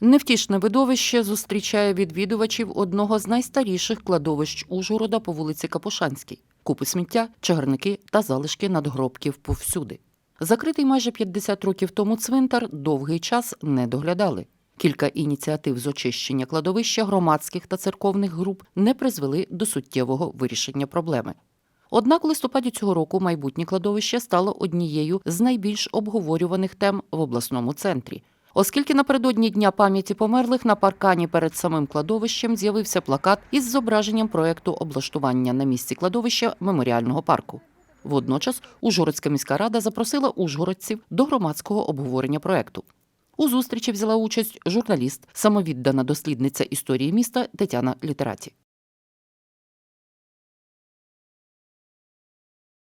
Невтішне видовище зустрічає відвідувачів одного з найстаріших кладовищ Ужгорода по вулиці Капушанській. Купи сміття, чагарники та залишки надгробків повсюди. Закритий майже 50 років тому цвинтар довгий час не доглядали. Кілька ініціатив з очищення кладовища громадських та церковних груп не призвели до суттєвого вирішення проблеми. Однак у листопаді цього року майбутнє кладовище стало однією з найбільш обговорюваних тем в обласному центрі. Оскільки напередодні Дня пам'яті померлих на паркані перед самим кладовищем з'явився плакат із зображенням проекту облаштування на місці кладовища меморіального парку. Водночас Ужгородська міська рада запросила ужгородців до громадського обговорення проекту. У зустрічі взяла участь журналіст, самовіддана дослідниця історії міста Тетяна Літераті.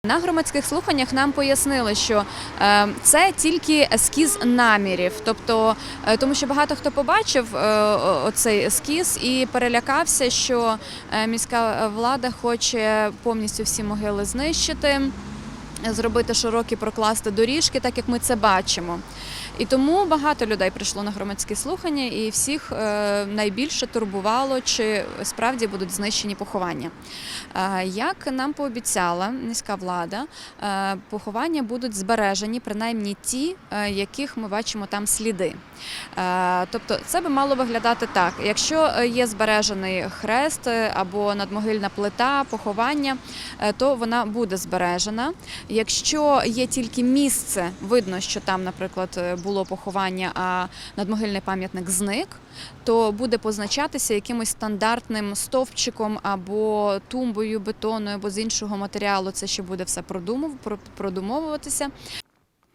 На громадських слуханнях нам пояснили, що е, це тільки ескіз намірів, тобто е, тому, що багато хто побачив цей оцей ескіз і перелякався, що е, міська влада хоче повністю всі могили знищити, зробити широкі прокласти доріжки, так як ми це бачимо. І тому багато людей прийшло на громадські слухання, і всіх е, найбільше турбувало, чи справді будуть знищені поховання. Е, Як нам пообіцяла міська влада, е, поховання будуть збережені, принаймні ті, яких ми бачимо там сліди. Тобто це би мало виглядати так: якщо є збережений хрест або надмогильна плита, поховання, то вона буде збережена. Якщо є тільки місце, видно, що там, наприклад, було поховання, а надмогильний пам'ятник зник, то буде позначатися якимось стандартним стовпчиком або тумбою, бетоною, або з іншого матеріалу. Це ще буде все продумов, продумовуватися.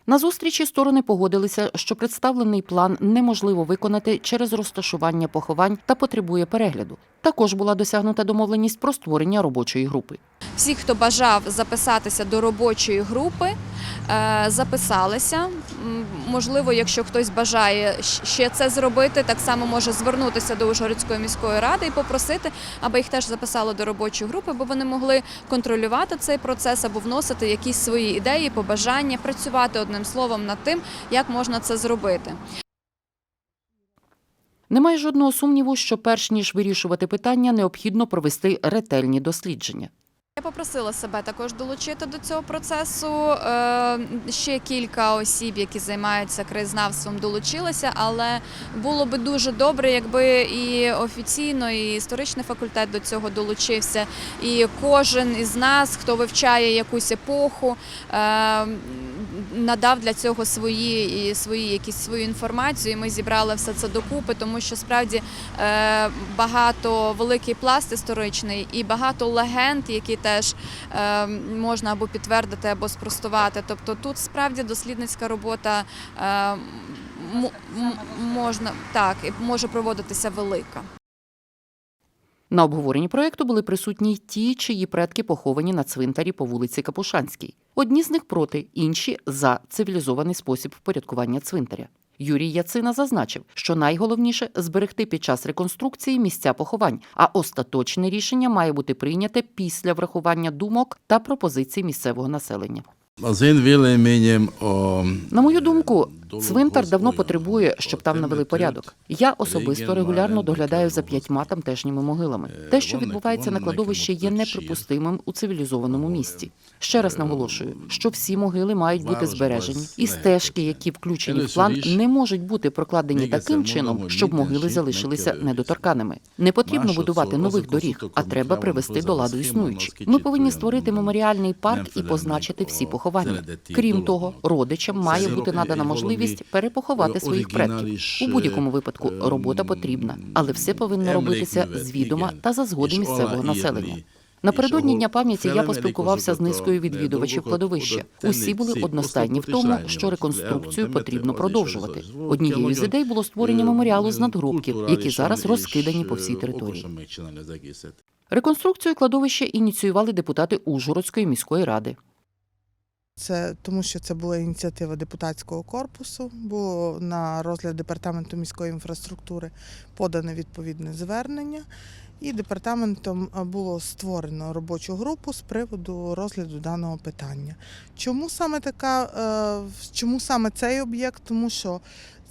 На зустрічі сторони погодилися, що представлений план неможливо виконати через розташування поховань та потребує перегляду. Також була досягнута домовленість про створення робочої групи. Всі, хто бажав записатися до робочої групи, е, записалися. Можливо, якщо хтось бажає ще це зробити, так само може звернутися до Ужгородської міської ради і попросити, аби їх теж записали до робочої групи, бо вони могли контролювати цей процес або вносити якісь свої ідеї, побажання, працювати одним словом над тим, як можна це зробити. Немає жодного сумніву, що перш ніж вирішувати питання, необхідно провести ретельні дослідження. Я попросила себе також долучити до цього процесу. Е, Ще кілька осіб, які займаються краєзнавством, долучилися, але було би дуже добре, якби і офіційно, і історичний факультет до цього долучився. І кожен із нас, хто вивчає якусь епоху, е, надав для цього свої і свої якісь свою інформацію. І ми зібрали все це докупи, тому що справді е, багато великий пласт історичний і багато легенд, які теж е, можна або підтвердити, або спростувати. Тобто тут справді дослідницька робота е, можна так і може проводитися велика. На обговоренні проекту були присутні й ті, чиї предки поховані на цвинтарі по вулиці Капушанській. Одні з них проти, інші за цивілізований спосіб впорядкування цвинтаря. Юрій Яцина зазначив, що найголовніше зберегти під час реконструкції місця поховань, а остаточне рішення має бути прийняте після врахування думок та пропозицій місцевого населення. На мою думку, цвинтар давно потребує, щоб там навели порядок. Я особисто регулярно доглядаю за п'ятьма тамтешніми могилами. Те, що відбувається на кладовищі, є неприпустимим у цивілізованому місті. Ще раз наголошую, що всі могили мають бути збережені, і стежки, які включені в план, не можуть бути прокладені таким чином, щоб могили залишилися недоторканими. Не потрібно будувати нових доріг, а треба привести до ладу існуючі. Ми повинні створити меморіальний парк і позначити всі поховання. Крім того, родичам має бути надана можливість перепоховати своїх предків. У будь-якому випадку робота потрібна, але все повинно робитися з відома та за згоди місцевого населення. Напередодні дня пам'яті я поспілкувався з низкою відвідувачів кладовища. Усі були одностайні в тому, що реконструкцію потрібно продовжувати. Однією з ідей було створення меморіалу з надгробків, які зараз розкидані по всій території. Реконструкцію кладовища ініціювали депутати Ужгородської міської ради. Це тому, що це була ініціатива депутатського корпусу. Було на розгляд департаменту міської інфраструктури подане відповідне звернення, і департаментом е, було створено робочу групу з приводу розгляду даного питання. Чому саме така, е, чому саме цей об'єкт? Тому що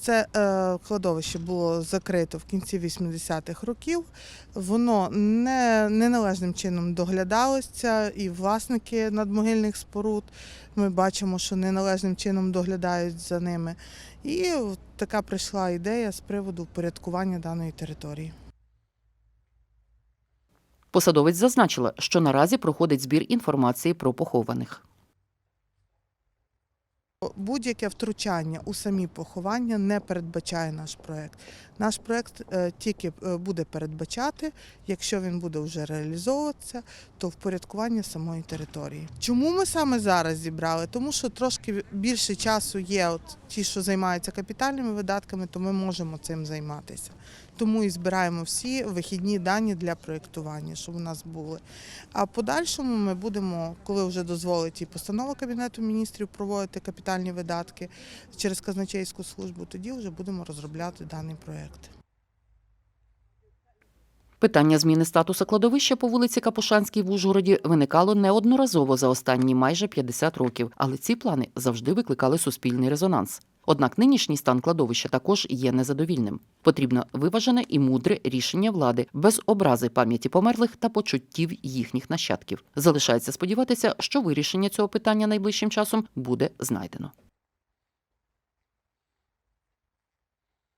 Це е, кладовище було закрито в кінці 80-х років. Воно не, неналежним чином доглядалося, і власники надмогильних споруд ми бачимо, що неналежним чином доглядають за ними. І така прийшла ідея з приводу впорядкування даної території. Посадовець зазначила, що наразі проходить збір інформації про похованих. Будь-яке втручання у самі поховання не передбачає наш проект. Наш проект е, тільки е, буде передбачати, якщо він буде вже реалізовуватися, то впорядкування самої території. Чому ми саме зараз зібрали? Тому що трошки більше часу є. От ті, що займаються капітальними видатками, то ми можемо цим займатися. Тому і збираємо всі вихідні дані для проєктування, щоб у нас були. А в подальшому ми будемо, коли вже дозволить і постанова Кабінету міністрів проводити капітальні видатки через казначейську службу, тоді вже будемо розробляти даний проєкт. Питання зміни статусу кладовища по вулиці Капушанській в Ужгороді виникало неодноразово за останні майже 50 років, але ці плани завжди викликали суспільний резонанс. Однак нинішній стан кладовища також є незадовільним. Потрібно виважене і мудре рішення влади без образи пам'яті померлих та почуттів їхніх нащадків. Залишається сподіватися, що вирішення цього питання найближчим часом буде знайдено.